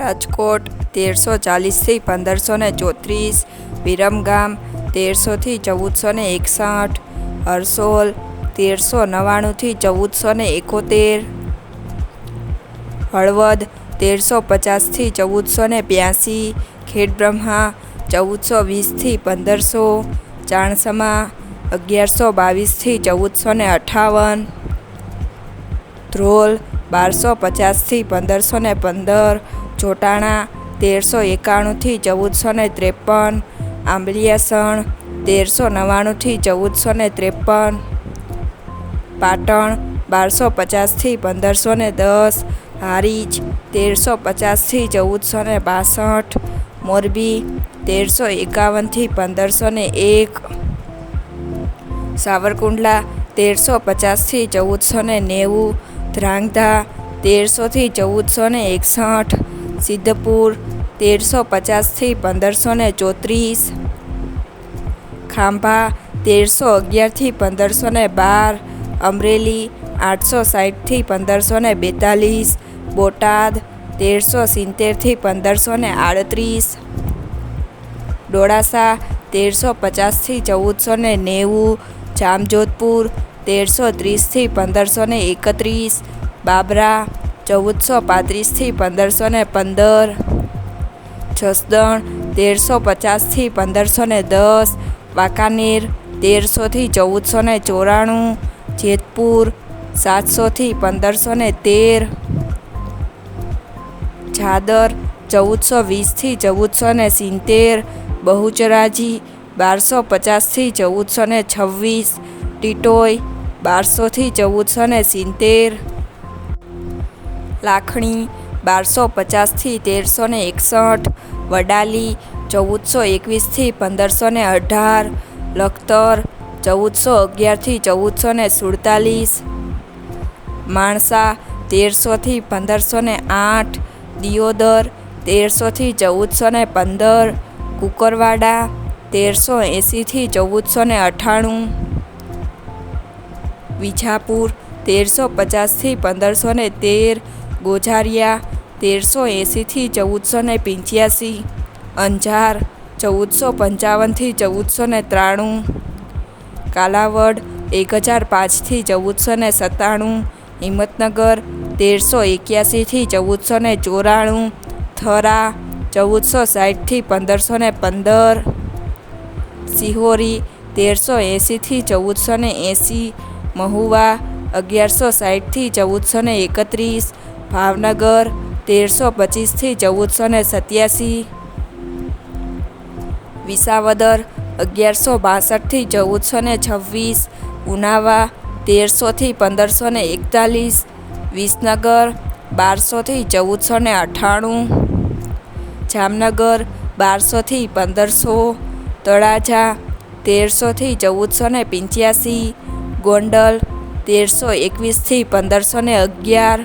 રાજકોટ, તેરસો ચાલીસથી પંદરસો ને ચોત્રીસ, વિરમગામ, તેરસોથી ચૌદસો ને એકસઠ, હરસોલ, તેરસો નવ્વાણુંથી ચૌદસો ને એકોતેર, હળવદ, તેરસો પચાસથી ચૌદસો ને બ્યાસી, ખેડબ્રહ્મા, ચૌદસો વીસથી પંદરસો, ચાણસમા, અગિયારસો બાવીસથી ચૌદસો ને અઠાવન, ધ્રોલ બારસો પચાસથી પંદરસો ને પંદર, ચોટાણા તેરસો એકાણુંથી ચૌદસો ને ત્રેપન, આંબલિયાસણ તેરસો નવ્વાણુંથી ચૌદસો ને ત્રેપન, પાટણ બારસો પચાસથી પંદરસો ને દસ, હારીજ તેરસો પચાસથી ચૌદસો ને બાસઠ, મોરબી તેરસો એકાવનથી પંદરસો ને એક, સાવરકુંડલા તેરસો પચાસથી ચૌદસો ને નેવું ધ્રાંગધા તેરસોથી ચૌદસો ને એકસઠ, સિદ્ધપુર, તેરસો પચાસથી પંદરસો ને ચોત્રીસ, ખાંભા, તેરસો અગિયારથી પંદરસો ને બાર, અમરેલી, આઠસો સાઠથી પંદરસો ને બેતાલીસ, બોટાદ, તેરસો સિત્તેરથી પંદરસો ને આડત્રીસ, ડોળાસા, તેરસો પચાસથી ચૌદસો ને નેવું, જામજોધપુર તેરસો ત્રીસથી પંદરસો ને એકત્રીસ, બાબરા ચૌદસો પાંત્રીસથી પંદરસો ને પંદર, જસદણ તેરસો પચાસથી પંદરસો ને દસ, વાંકાનેર તેરસોથી ચૌદસો ને ચોરાણું, જેતપુર સાતસોથી પંદરસો ને તેર, જાદર ચૌદસો વીસથી ચૌદસો ને સિત્તેર, બહુચરાજી બારસો પચાસથી ચૌદસો ને છવ્વીસ, ટીટોય બારસોથી ચૌદસો ને સિત્તેર. લાખણી બારસો પચાસથી તેરસો ને એકસઠ. વડાલી ચૌદસો એકવીસથી પંદરસો ને અઢાર. લખતર ચૌદસો અગિયારથી ચૌદસો ને સુડતાલીસ. માણસા તેરસોથી પંદરસો ને આઠ. દિયોદર તેરસોથી ચૌદસો ને પંદર. કુકરવાડા તેરસો એંસીથી ચૌદસો ને અઠ્ઠાણું વિજાપુર તેરસો પચાસથી પંદરસો ને તેર, ગોઝારિયા તેરસો એંસીથી ચૌદસો ને પંચ્યાસી, અંજાર ચૌદસો પંચાવનથી ચૌદસો ને ત્રાણું, કાલાવડ એક હજાર પાંચથી ચૌદસો ને સત્તાણું, હિંમતનગર તેરસો એક્યાસીથી ચૌદસો ને ચોરાણું, થરા ચૌદસો સાઠથી પંદરસો ને પંદર, સિહોરી તેરસો એંસીથી ચૌદસો ને એંસી મહુવા અગિયારસો સાઠથી ચૌદસો ને એકત્રીસ, ભાવનગર તેરસો પચીસથી ચૌદસો ને સત્યાસી, વિસાવદર અગિયારસો બાસઠથી ચૌદસો ને છવ્વીસ, ઉનાવા તેરસોથી પંદરસો ને એકતાલીસ, વિસનગર બારસોથી ચૌદસો ને અઠ્ઠાણું, જામનગર બારસોથી પંદરસો, તળાજા તેરસોથી ચૌદસો ને પંચ્યાસી ગોંડલ તેરસો એકવીસથી પંદરસો ને અગિયાર